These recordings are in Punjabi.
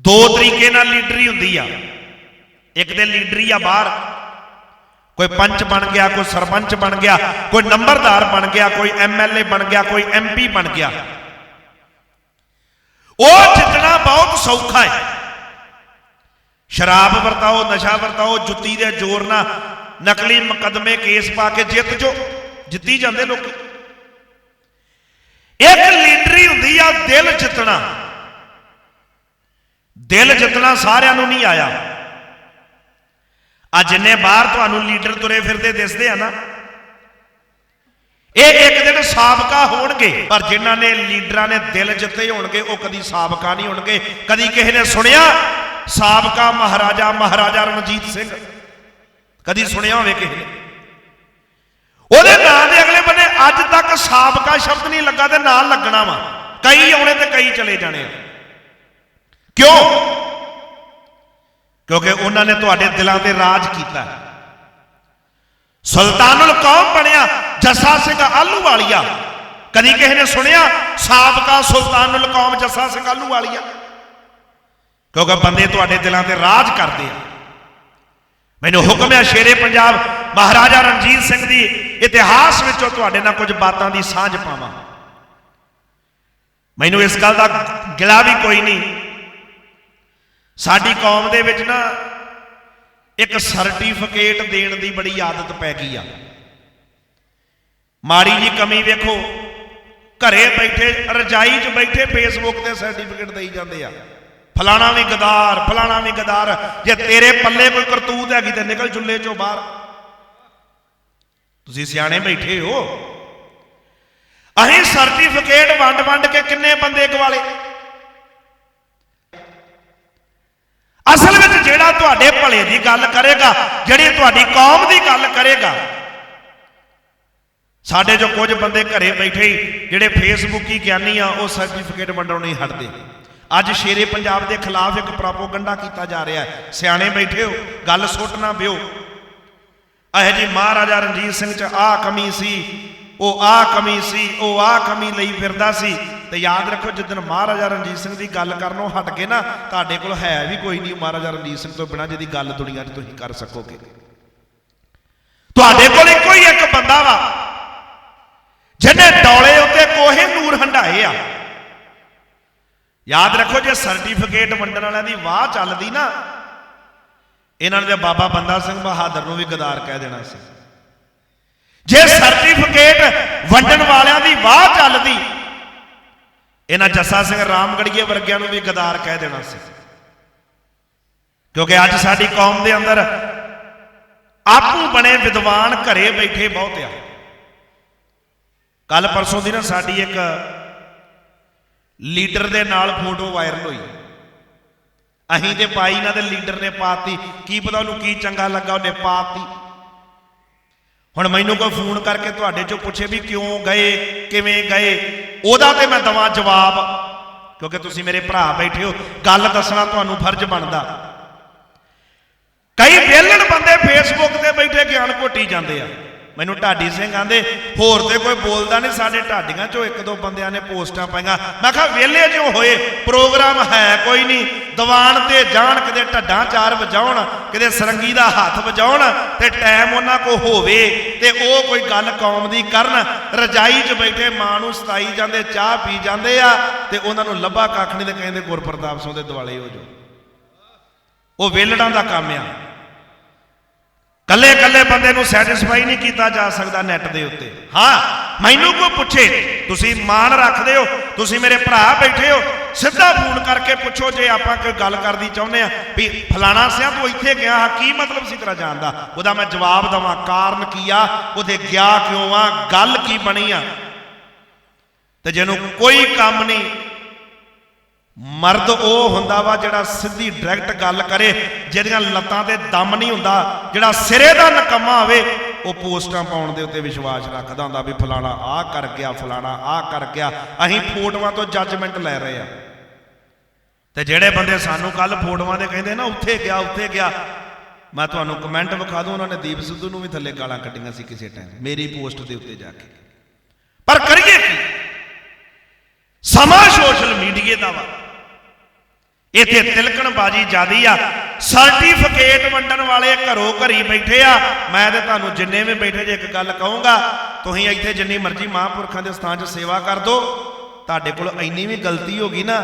ਦੋ ਤਰੀਕੇ ਨਾਲ ਲੀਡਰੀ ਹੁੰਦੀ ਆ। ਇੱਕ ਤੇ ਲੀਡਰੀ ਆ ਬਾਹਰ। ਕੋਈ ਪੰਚ ਬਣ ਗਿਆ, ਕੋਈ ਸਰਪੰਚ ਬਣ ਗਿਆ, ਕੋਈ ਨੰਬਰਦਾਰ ਬਣ ਗਿਆ, ਕੋਈ ਐਮਐਲਏ ਬਣ ਗਿਆ, ਕੋਈ ਐਮਪੀ ਬਣ ਗਿਆ। ਉਹ ਜਿੱਤਣਾ ਬਹੁਤ ਸੌਖਾ ਹੈ। ਸ਼ਰਾਬ ਵਰਤਾਓ, ਨਸ਼ਾ ਵਰਤਾਓ, ਜੁੱਤੀ ਦੇ ਜ਼ੋਰ ਨਾਲ ਨਕਲੀ ਮੁਕੱਦਮੇ ਕੇਸ ਪਾ ਕੇ ਜਿੱਤ ਜੋ। ਜਿੱਤੀ ਜਾਂਦੇ ਲੋਕ। ਇੱਕ ਲੀਡਰੀ ਹੁੰਦੀ ਆ ਦਿਲ ਜਿੱਤਣਾ। ਦਿਲ ਜਿੱਤਣਾ ਸਾਰਿਆਂ ਨੂੰ ਨਹੀਂ ਆਇਆ। ਆ ਜਿੰਨੇ ਬਾਹਰ ਤੁਹਾਨੂੰ ਲੀਡਰ ਤੁਰੇ ਫਿਰਦੇ ਦਿਸਦੇ ਆ ਨਾ, ਇਹ ਇੱਕ ਦਿਨ ਸਾਬਕਾ ਹੋਣਗੇ, ਪਰ ਜਿਨ੍ਹਾਂ ਨੇ ਲੀਡਰਾਂ ਨੇ ਦਿਲ ਜਿੱਤੇ ਹੋਣਗੇ, ਉਹ ਕਦੀ ਸਾਬਕਾ ਨਹੀਂ ਹੋਣਗੇ। ਕਦੀ ਕਿਸੇ ਨੇ ਸੁਣਿਆ, ਸਾਬਕਾ ਮਹਾਰਾਜਾ ਮਹਾਰਾਜਾ ਰਣਜੀਤ ਸਿੰਘ? ਕਦੀ ਸੁਣਿਆ ਹੋਵੇ ਕਿਸੇ ਨੇ? ਉਹਦੇ ਨਾਂ ਦੇ ਅਗਲੇ ਬੰਨੇ ਅੱਜ ਤੱਕ ਸਾਬਕਾ ਸ਼ਬਦ ਨਹੀਂ ਲੱਗਾ ਤੇ ਨਾਲ ਲੱਗਣਾ ਵਾ। ਕਈ ਆਉਣੇ ਤੇ ਕਈ ਚਲੇ ਜਾਣੇ ਆ। ਕਿਉਂ? ਕਿਉਂਕਿ ਉਹਨਾਂ ਨੇ ਤੁਹਾਡੇ ਦਿਲਾਂ ਤੇ ਰਾਜ ਕੀਤਾ। ਸੁਲਤਾਨੁਲ ਕੌਮ ਬਣਿਆ, ਜੱਸਾ ਸਿੰਘ ਆਲੂ ਵਾਲੀਆ ਕਦੀ ਕਿਸੇ ਨੇ ਸੁਣਿਆ, ਸਾਬਕਾ ਸੁਲਤਾਨੁਲ ਕੌਮ ਜੱਸਾ ਸਿੰਘ ਆਲੂ ਵਾਲੀਆ ਕਿਉਂਕਿ ਬੰਦੇ ਤੁਹਾਡੇ ਦਿਲਾਂ ਤੇ ਰਾਜ ਕਰਦੇ ਆ। ਮੈਨੂੰ ਹੁਕਮ ਹੈ ਸ਼ੇਰੇ ਪੰਜਾਬ ਮਹਾਰਾਜਾ ਰਣਜੀਤ ਸਿੰਘ ਦੀ ਇਤਿਹਾਸ ਵਿੱਚੋਂ ਤੁਹਾਡੇ ਨਾਲ ਕੁਝ ਬਾਤਾਂ ਦੀ ਸਾਂਝ ਪਾਵਾਂ। ਮੈਨੂੰ ਇਸ ਗੱਲ ਦਾ ਗਿਲਾ ਵੀ ਕੋਈ ਨਹੀਂ। ਸਾਡੀ ਕੌਮ ਦੇ ਵਿੱਚ ਨਾ ਇੱਕ ਸਰਟੀਫਿਕੇਟ ਦੇਣ ਦੀ ਬੜੀ ਆਦਤ ਪੈ ਗਈ ਆ। ਮਾੜੀ ਜੀ ਕਮੀ ਵੇਖੋ, ਘਰੇ ਬੈਠੇ, ਰਜਾਈ 'ਚ ਬੈਠੇ ਫੇਸਬੁੱਕ ਤੇ ਸਰਟੀਫਿਕੇਟ ਦੇਈ ਜਾਂਦੇ ਆ। ਫਲਾਣਾ ਵੀ ਗਦਾਰ, ਫਲਾਣਾ ਵੀ ਗਦਾਰ, ਜੇ ਤੇਰੇ ਪੱਲੇ ਕੋਈ ਕਰਤੂਤ ਹੈਗੀ ਤੇ ਨਿਕਲ ਚੁੱਲੇ 'ਚੋਂ ਬਾਹਰ। ਤੁਸੀਂ ਸਿਆਣੇ ਬੈਠੇ ਹੋ। ਅਸੀਂ ਸਰਟੀਫਿਕੇਟ ਵੰਡ ਵੰਡ ਕੇ ਕਿੰਨੇ ਬੰਦੇ ਗਵਾਲੇ? ਅਸਲ ਵਿੱਚ ਜਿਹੜਾ ਤੁਹਾਡੇ ਭਲੇ ਦੀ ਗੱਲ ਕਰੇਗਾ, ਜਿਹੜੀ ਤੁਹਾਡੀ ਕੌਮ ਦੀ ਗੱਲ ਕਰੇਗਾ, ਸਾਡੇ ਜੋ ਕੁਝ ਬੰਦੇ ਘਰੇ ਬੈਠੇ ਹੀ, ਜਿਹੜੇ ਫੇਸਬੁੱਕੀ ਗਿਆਨੀ ਆ, ਉਹ ਸਰਟੀਫਿਕੇਟ ਵੰਡਣੋਂ ਨਹੀਂ ਹਟਦੇ। ਅੱਜ ਸ਼ੇਰੇ ਪੰਜਾਬ ਦੇ ਖਿਲਾਫ ਇੱਕ ਪ੍ਰੋਪੋਗੰਡਾ ਕੀਤਾ ਜਾ ਰਿਹਾ ਹੈ। ਸਿਆਣੇ ਬੈਠੇ ਹੋ, ਗੱਲ ਸੁੱਟ ਨਾ ਪਿਓ ਇਹ ਜੀ ਮਹਾਰਾਜਾ ਰਣਜੀਤ ਸਿੰਘ ਚ ਆਹ ਕਮੀ ਸੀ, ਉਹ ਆਹ ਕਮੀ ਸੀ, ਉਹ ਆਹ ਕਮੀ ਲਈ ਫਿਰਦਾ ਸੀ। ਤੇ ਯਾਦ ਰੱਖੋ ਜਿੱਦਨ ਮਹਾਰਾਜਾ ਰਣਜੀਤ ਸਿੰਘ ਦੀ ਗੱਲ ਕਰਨੋਂ ਹਟ ਕੇ ਨਾ, ਤੁਹਾਡੇ ਕੋਲ ਹੈ ਵੀ ਕੋਈ ਨਹੀਂ ਮਹਾਰਾਜਾ ਰਣਜੀਤ ਸਿੰਘ ਤੋਂ ਬਿਨਾਂ, ਜਿਹਦੀ ਗੱਲ ਦੁਨੀਆ 'ਚ ਤੁਸੀਂ ਕਰ ਸਕੋਗੇ। ਤੁਹਾਡੇ ਕੋਲ ਇੱਕੋ ਹੀ ਇੱਕ ਬੰਦਾ ਵਾ, ਜਿਹਨੇ ਡੋਲੇ ਉੱਤੇ ਕੋਹੇ ਨੂਰ ਹੰਡਾਏ ਆ। ਯਾਦ ਰੱਖੋ, ਜੇ ਸਰਟੀਫਿਕੇਟ ਵੰਡਣ ਵਾਲਿਆਂ ਦੀ ਵਾਹ ਚੱਲਦੀ ਨਾ, ਇਹਨਾਂ ਨੇ ਬਾਬਾ ਬੰਦਾ ਸਿੰਘ ਬਹਾਦਰ ਨੂੰ ਵੀ ਗਦਾਰ ਕਹਿ ਦੇਣਾ ਸੀ। ਜੇ ਸਰਟੀਫਿਕੇਟ ਵੰਡਣ ਵਾਲਿਆਂ ਦੀ ਵਾਹ ਚੱਲਦੀ ਇਹਨਾਂ ਜੱਸਾ ਸਿੰਘ ਰਾਮਗੜੀਏ ਵਰਗਿਆਂ ਨੂੰ ਵੀ ਗਦਾਰ ਕਹਿ ਦੇਣਾ ਸੀ। ਕਿਉਂਕਿ ਅੱਜ ਸਾਡੀ ਕੌਮ ਦੇ ਅੰਦਰ ਆਪੂ ਬਣੇ ਵਿਦਵਾਨ ਘਰੇ ਬੈਠੇ ਬਹੁਤ ਆ। ਕੱਲ ਪਰਸੋਂ ਦੀ ਨਾ ਸਾਡੀ ਇੱਕ ਲੀਡਰ ਦੇ ਨਾਲ ਫੋਟੋ ਵਾਇਰਲ ਹੋਈ। ਅਹੀਂ ਤੇ ਪਾਈ ਨਾ ਤੇ ਲੀਡਰ ਨੇ ਪਾਤੀ। ਕੀ ਪਤਾ ਉਹਨੂੰ ਕੀ ਚੰਗਾ ਲੱਗਾ, ਉਹਨੇ ਪਾਤੀ। ਹੁਣ ਮੈਨੂੰ ਕੋਈ ਫੋਨ ਕਰਕੇ ਤੁਹਾਡੇ ਚੋਂ ਪੁੱਛੇ ਵੀ ਕਿਉਂ ਗਏ, ਕਿਵੇਂ ਗਏ? ਉਹਦਾ ਤੇ ਮੈਂ ਦਵਾਂ ਜਵਾਬ, ਕਿਉਂਕਿ ਤੁਸੀਂ ਮੇਰੇ ਭਰਾ ਬੈਠੇ ਹੋ। ਗੱਲ ਦੱਸਣਾ ਤੁਹਾਨੂੰ ਫਰਜ਼ ਬਣਦਾ। ਕਈ ਵਿਹਲੜ ਬੰਦੇ ਫੇਸਬੁੱਕ ਤੇ ਬੈਠੇ ਗਿਆਨ ਘੋਟੀ ਜਾਂਦੇ ਆ। ਮੈਨੂੰ ਢਾਡੀ ਸਿੰਘ ਆਂਦੇ, ਹੋਰ ਤੇ ਕੋਈ ਬੋਲਦਾ ਨਹੀਂ, ਸਾਡੇ ਢਾਡੀਆਂ ਚੋਂ ਇੱਕ ਦੋ ਬੰਦਿਆਂ ਨੇ ਪੋਸਟਾਂ ਪਾਈਆਂ। ਮੈਂ ਕਿਹਾ, ਵਿਹਲੇ ਜਿਉ ਹੋਏ? ਪ੍ਰੋਗਰਾਮ ਹੈ ਕੋਈ ਨਹੀਂ। ਦੀਵਾਨ ਤੇ ਜਾਣ ਕਿਤੇ ਢੱਡਾਂ ਚਾਰ ਵਜਾਉਣ, ਕਿਤੇ ਸਰੰਗੀ ਦਾ ਹੱਥ ਵਜਾਉਣ, ਤੇ ਟਾਈਮ ਉਹਨਾਂ ਕੋ ਹੋਵੇ, ਤੇ ਉਹ ਕੋਈ ਗੱਲ ਕੌਮ ਦੀ ਕਰਨ। ਰਜਾਈ 'ਚ ਬੈਠੇ ਮਾਂ ਨੂੰ ਸਤਾਈ ਜਾਂਦੇ, ਚਾਹ ਪੀ ਜਾਂਦੇ ਆ, ਤੇ ਉਹਨਾਂ ਨੂੰ ਲੱਭਾ ਕੱਖ ਨਹੀਂ ਤੇ ਕਹਿੰਦੇ, ਗੁਰਪ੍ਰਤਾਪ ਸਿੰਘ ਦੇ ਦਿਵਾਲੇ ਹੋ ਜਾਓ। ਉਹ ਵੇਲੜਾਂ ਦਾ ਕੰਮ ਆ। ਕੱਲੇ ਕੱਲੇ ਬੰਦੇ ਨੂੰ ਸੈਟੀਸਫਾਈ ਨਹੀਂ ਕੀਤਾ ਜਾ ਸਕਦਾ ਨੈਟ ਦੇ ਉੱਤੇ। ਹਾਂ, ਮੈਨੂੰ ਕੋਈ ਪੁੱਛੇ? ਤੁਸੀਂ ਮਾਣ ਰੱਖਦੇ ਹੋ, ਤੁਸੀਂ ਮੇਰੇ ਭਰਾ ਬੈਠੇ ਹੋ, ਸਿੱਧਾ ਫੋਨ ਕਰਕੇ ਪੁੱਛੋ ਜੇ ਆਪਾਂ ਕੋਈ ਗੱਲ ਕਰਦੀ ਚਾਹੁੰਦੇ ਆ ਵੀ ਫਲਾਣਾ ਸਿਆ ਤੂੰ ਇੱਥੇ ਗਿਆ ਹਾਂ, ਕੀ ਮਤਲਬ ਸੀ ਤੇਰਾ ਜਾਣ ਦਾ? ਉਹਦਾ ਮੈਂ ਜਵਾਬ ਦਵਾਂ, ਕਾਰਨ ਕੀ ਆ? ਉਹਦੇ ਗਿਆ ਕਿਉਂ ਆ? ਗੱਲ ਕੀ ਬਣੀ ਆ? ਤੇ ਜਿਹਨੂੰ ਕੋਈ ਕੰਮ ਨਹੀਂ ਮਰਦ ਉਹ ਹੁੰਦਾ ਵਾ ਜਿਹੜਾ ਸਿੱਧੀ ਡਾਇਰੈਕਟ ਗੱਲ ਕਰੇ ਜਿਹਦੀਆਂ ਲੱਤਾਂ ਤੇ ਦਮ ਨਹੀਂ ਹੁੰਦਾ, ਜਿਹੜਾ ਸਿਰੇ ਦਾ ਨਕਮਾ ਹੋਵੇ, ਉਹ ਪੋਸਟਾਂ ਪਾਉਣ ਦੇ ਉੱਤੇ ਵਿਸ਼ਵਾਸ ਰੱਖਦਾ ਹੁੰਦਾ ਵੀ ਫਲਾਣਾ ਆਹ ਕਰ ਗਿਆ, ਫਲਾਣਾ ਆਹ ਕਰ ਗਿਆ। ਅਸੀਂ ਫੋਟੋਆਂ ਤੋਂ ਜੱਜਮੈਂਟ ਲੈ ਰਹੇ ਆ। ਤੇ ਜਿਹੜੇ ਬੰਦੇ ਸਾਨੂੰ ਕੱਲ ਫੋਟੋਆਂ ਦੇ ਕਹਿੰਦੇ ਨਾ, ਉੱਥੇ ਗਿਆ ਉੱਥੇ ਗਿਆ, ਮੈਂ ਤੁਹਾਨੂੰ ਕਮੈਂਟ ਵਿਖਾ ਦੂੰ, ਉਹਨਾਂ ਨੇ ਦੀਪ ਸਿੱਧੂ ਨੂੰ ਵੀ ਥੱਲੇ ਗਾਲਾਂ ਕੱਢੀਆਂ ਸੀ ਕਿਸੇ ਟਾਈਮ ਮੇਰੀ ਪੋਸਟ ਦੇ ਉੱਤੇ ਜਾ ਕੇ। ਪਰ ਕਰੀਏ ਕੀ? ਸਮਾਂ ਸੋਸ਼ਲ ਮੀਡੀਆ ਦਾ ਵਾ। ਇੱਥੇ ਤਿਲਕਣਬਾਜੀ ਜਿਆਦੀ ਆ। ਸਰਟੀਫਿਕੇਟ ਵੰਡਣ ਵਾਲੇ ਘਰੋਂ ਘਰੀ ਬੈਠੇ ਆ। ਮੈਂ ਤੇ ਤੁਹਾਨੂੰ ਜਿੰਨੇ ਵੀ ਬੈਠੇ ਜੇ ਇੱਕ ਗੱਲ ਕਹੂੰਗਾ, ਤੁਸੀਂ ਇੱਥੇ ਜਿੰਨੀ ਮਰਜ਼ੀ ਮਹਾਂਪੁਰਖਾਂ ਦੇ ਸਥਾਨ 'ਚ ਸੇਵਾ ਕਰ ਦੋ। ਤੁਹਾਡੇ ਕੋਲ ਇੰਨੀ ਵੀ ਗਲਤੀ ਹੋ ਗਈ ਨਾ,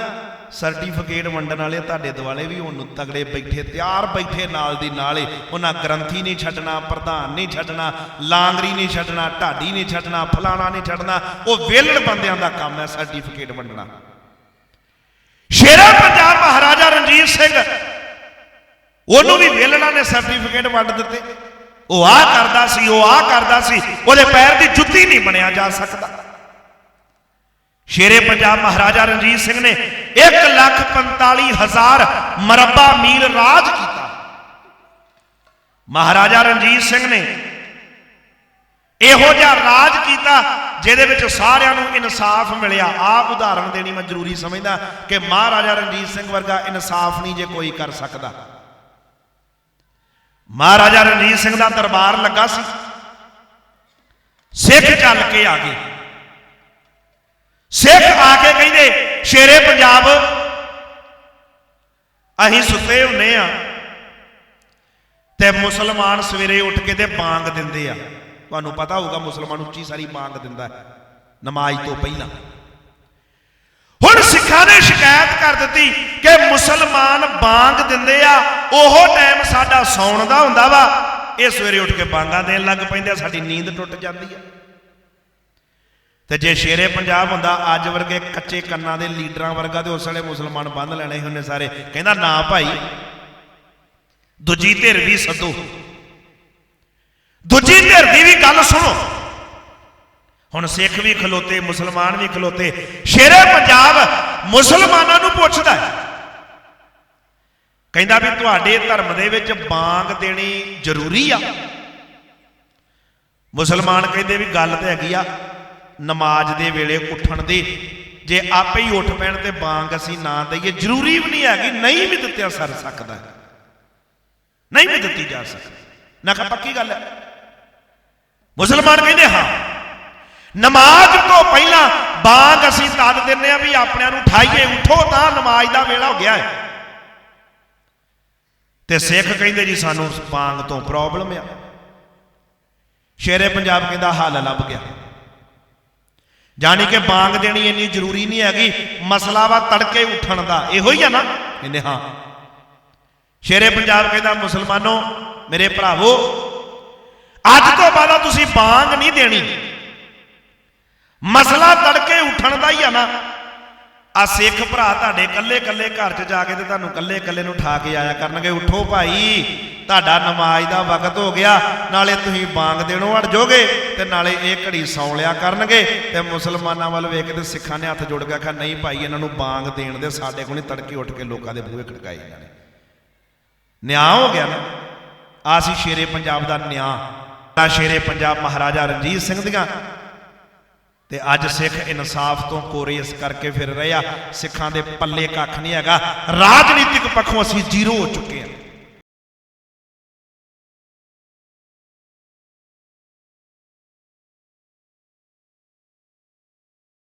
ਸਰਟੀਫਿਕੇਟ ਵੰਡਣ ਵਾਲੇ ਤੁਹਾਡੇ ਦੁਆਲੇ ਵੀ ਉਹਨੂੰ ਤਗੜੇ ਬੈਠੇ, ਤਿਆਰ ਬੈਠੇ ਨਾਲ ਦੀ ਨਾਲ ਹੀ। ਉਹਨਾਂ ਗ੍ਰੰਥੀ ਨਹੀਂ ਛੱਡਣਾ, ਪ੍ਰਧਾਨ ਨਹੀਂ ਛੱਡਣਾ, ਲਾਂਗਰੀ ਨਹੀਂ ਛੱਡਣਾ, ਢਾਡੀ ਨਹੀਂ ਛੱਡਣਾ, ਫਲਾਣਾ ਨਹੀਂ ਛੱਡਣਾ। ਉਹ ਵਿਹਲੜ ਬੰਦਿਆਂ ਦਾ ਕੰਮ ਹੈ ਸਰਟੀਫਿਕੇਟ ਵੰਡਣਾ। ਸ਼ੇਰਾ ਰਣਜੀਤ ਸਿੰਘ। ਉਹਨੂੰ ਵੀ ਵੇਲਣਾ ਨੇ ਸਰਟੀਫਿਕੇਟ ਵੰਡ ਦਿੱਤੇ। ਉਹ ਆ ਕਰਦਾ ਸੀ, ਉਹ ਆ ਕਰਦਾ ਸੀ। ਉਹਦੇ ਪੈਰ ਦੀ ਜੁੱਤੀ ਨਹੀਂ ਬਣਿਆ ਜਾ ਸਕਦਾ। ਸ਼ੇਰੇ ਪੰਜਾਬ ਮਹਾਰਾਜਾ ਰਣਜੀਤ ਸਿੰਘ ਨੇ 145000 ਮਰਬਾ ਮੀਲ ਰਾਜ ਕੀਤਾ। ਮਹਾਰਾਜਾ ਰਣਜੀਤ ਸਿੰਘ ਨੇ ਇਹੋ ਜਿਹਾ ਰਾਜ ਕੀਤਾ ਜਿਹਦੇ ਵਿੱਚ ਸਾਰਿਆਂ ਨੂੰ ਇਨਸਾਫ ਮਿਲਿਆ। ਆਪ ਉਦਾਹਰਣ ਦੇਣੀ ਮੈਂ ਜ਼ਰੂਰੀ ਸਮਝਦਾ ਕਿ ਮਹਾਰਾਜਾ ਰਣਜੀਤ ਸਿੰਘ ਵਰਗਾ ਇਨਸਾਫ ਨਹੀਂ ਜੇ ਕੋਈ ਕਰ ਸਕਦਾ। ਮਹਾਰਾਜਾ ਰਣਜੀਤ ਸਿੰਘ ਦਾ ਦਰਬਾਰ ਲੱਗਾ ਸੀ। ਸਿੱਖ ਚੱਲ ਕੇ ਆ ਗਏ। ਸਿੱਖ ਆ ਕੇ ਕਹਿੰਦੇ, ਸ਼ੇਰੇ ਪੰਜਾਬ, ਅਸੀਂ ਸੁੱਤੇ ਹੁੰਨੇ ਆ ਤੇ ਮੁਸਲਮਾਨ ਸਵੇਰੇ ਉੱਠ ਕੇ ਤੇ ਬਾਂਗ ਦਿੰਦੇ ਆ। ਤੁਹਾਨੂੰ ਪਤਾ ਹੋਊਗਾ ਮੁਸਲਮਾਨ ਉੱਚੀ ਸਾਰੀ ਬਾਂਗ ਦਿੰਦਾ ਹੈ, ਨਮਾਜ਼ ਤੋਂ ਪਹਿਲਾਂ। ਹੁਣ ਸਿੱਖਾਂ ਨੇ ਸ਼ਿਕਾਇਤ ਕਰ ਦਿੱਤੀ ਕਿ ਮੁਸਲਮਾਨ ਬਾਂਗ ਦਿੰਦੇ ਆ, ਉਹ ਟਾਈਮ ਸਾਡਾ ਸੌਣ ਦਾ ਹੁੰਦਾ ਵਾ। ਇਹ ਸਵੇਰੇ ਉੱਠ ਕੇ ਬਾਂਗਾਂ ਦੇਣ ਲੱਗ ਪੈਂਦੇ ਆ, ਸਾਡੀ ਨੀਂਦ ਟੁੱਟ ਜਾਂਦੀ ਆ। ਤੇ ਜੇ ਸ਼ੇਰੇ ਪੰਜਾਬ ਹੁੰਦਾ, ਅੱਜ ਵਰਗੇ ਕੱਚੇ ਕੰਨਾਂ ਦੇ ਲੀਡਰਾਂ ਵਰਗਾ ਤੇ ਉਸ ਵੇਲੇ ਮੁਸਲਮਾਨ ਬੰਦ ਲੈਣੇ ਹੁੰਦੇ ਸਾਰੇ। ਕਹਿੰਦਾ, ਨਾ ਭਾਈ, ਦੂਜੀ ਧਿਰ ਵੀ ਸੱਦੋ। ਦੂਜੀ ਧਿਰ ਦੀ ਵੀ ਗੱਲ ਸੁਣੋ। ਹੁਣ ਸਿੱਖ ਵੀ ਖਲੋਤੇ, ਮੁਸਲਮਾਨ ਵੀ ਖਲੋਤੇ। ਸ਼ੇਰੇ ਪੰਜਾਬ ਮੁਸਲਮਾਨਾਂ ਨੂੰ ਪੁੱਛਦਾ ਹੈ। ਕਹਿੰਦਾ ਵੀ ਤੁਹਾਡੇ ਧਰਮ ਦੇ ਵਿੱਚ ਬਾਂਗ ਦੇਣੀ ਜ਼ਰੂਰੀ ਆ। ਮੁਸਲਮਾਨ ਕਹਿੰਦੇ ਵੀ ਗੱਲ ਤੇ ਹੈਗੀ ਆ, ਨਮਾਜ਼ ਦੇ ਵੇਲੇ ਉੱਠਣ ਦੀ। ਜੇ ਆਪੇ ਹੀ ਉੱਠ ਪੈਣ ਤੇ ਬਾਂਗ ਅਸੀਂ ਨਾ ਦਈਏ, ਜ਼ਰੂਰੀ ਵੀ ਨਹੀਂ ਹੈਗੀ, ਨਹੀਂ ਵੀ ਦਿੱਤਿਆ ਸਰ ਸਕਦਾ। ਨਹੀਂ ਵੀ ਦਿੱਤੀ ਜਾ ਸਕਦੀ। ਨਾ ਕਹ ਪੱਕੀ ਗੱਲ ਹੈ। ਮੁਸਲਮਾਨ ਕਹਿੰਦੇ, ਹਾਂ। ਨਮਾਜ਼ ਤੋਂ ਪਹਿਲਾਂ ਬਾਂਗ ਅਸੀਂ ਤਦ ਦਿੰਨੇ ਆ ਵੀ ਆਪਣਿਆਂ ਨੂੰ ਠਾਈਏ ਉਠੋ ਤਾਂ ਨਮਾਜ਼ ਦਾ ਵੇਲਾ ਹੋ ਗਿਆ ਹੈ। ਤੇ ਸਿੱਖ ਕਹਿੰਦੇ ਜੀ, ਸਾਨੂੰ ਬਾਂਗ ਤੋਂ ਪ੍ਰੋਬਲਮ ਆ। ਸ਼ੇਰੇ ਪੰਜਾਬ ਕਹਿੰਦਾ, ਹੱਲ ਲੱਭ ਗਿਆ। ਜਾਣੀ ਕਿ ਬਾਂਗ ਦੇਣੀ ਇੰਨੀ ਜ਼ਰੂਰੀ ਨਹੀਂ ਹੈਗੀ, ਮਸਲਾ ਵਾ ਤੜਕੇ ਉੱਠਣ ਦਾ, ਇਹੋ ਹੀ ਆ ਨਾ। ਕਹਿੰਦੇ, ਹਾਂ। ਸ਼ੇਰੇ ਪੰਜਾਬ ਕਹਿੰਦਾ, ਮੁਸਲਮਾਨੋ, ਮੇਰੇ ਭਰਾਵੋ ਅੱਜ ਤੋਂ ਬਾਅਦ ਤੁਸੀਂ ਬਾਂਗ ਨਹੀਂ ਦੇਣੀ। ਮਸਲਾ ਤੜਕੇ ਉੱਠਣ ਦਾ ਹੀ ਆ ਨਾ। ਆ ਸਿੱਖ ਭਰਾ ਤੁਹਾਡੇ ਇਕੱਲੇ ਇਕੱਲੇ ਘਰ 'ਚ ਜਾ ਕੇ ਤੇ ਤੁਹਾਨੂੰ ਇਕੱਲੇ ਇਕੱਲੇ ਨੂੰ ਠਾ ਕੇ ਆਇਆ ਕਰਨਗੇ। ਉਠੋ ਭਾਈ, ਤੁਹਾਡਾ ਨਮਾਜ਼ ਦਾ ਵਕਤ ਹੋ ਗਿਆ। ਨਾਲੇ ਤੁਸੀਂ ਬਾਂਗ ਦੇਣੋਂ ਅੜ ਜਾਓਗੇ ਤੇ ਨਾਲੇ ਇਹ ਘੜੀ ਸੌਂ ਲਿਆ ਕਰਨਗੇ। ਤੇ ਮੁਸਲਮਾਨਾਂ ਵੱਲ ਵੇਖ ਕੇ ਸਿੱਖਾਂ ਨੇ ਹੱਥ ਜੋੜ ਕੇ ਆਖਿਆ, ਨਹੀਂ ਭਾਈ, ਇਹਨਾਂ ਨੂੰ ਬਾਂਗ ਦੇਣ ਦੇ ਸਾਡੇ ਕੋਲ ਨਹੀਂ। ਤੜਕੇ ਉੱਠ ਕੇ ਲੋਕਾਂ ਦੇ ਬੂਹੇ ਖੜਕਾਏ ਇਹਨਾਂ ਨੇ। ਨਿਆਂ ਹੋ ਗਿਆ ਨਾ। ਆ ਸੀ ਸ਼ੇਰੇ ਪੰਜਾਬ ਦਾ ਨਿਆਂ। ਆ ਸ਼ੇਰੇ ਪੰਜਾਬ ਮਹਾਰਾਜਾ ਰਣਜੀਤ ਸਿੰਘ ਦੀਆਂ। ਤੇ ਅੱਜ ਸਿੱਖ ਇਨਸਾਫ ਤੋਂ ਕੋਰੇ ਇਸ ਕਰਕੇ ਫਿਰ ਰਹੇ ਆ, ਸਿੱਖਾਂ ਦੇ ਪੱਲੇ ਕੱਖ ਨਹੀਂ ਹੈਗਾ। ਰਾਜਨੀਤਿਕ ਪੱਖੋਂ ਅਸੀਂ ਜ਼ੀਰੋ ਹੋ ਚੁੱਕੇ ਹਾਂ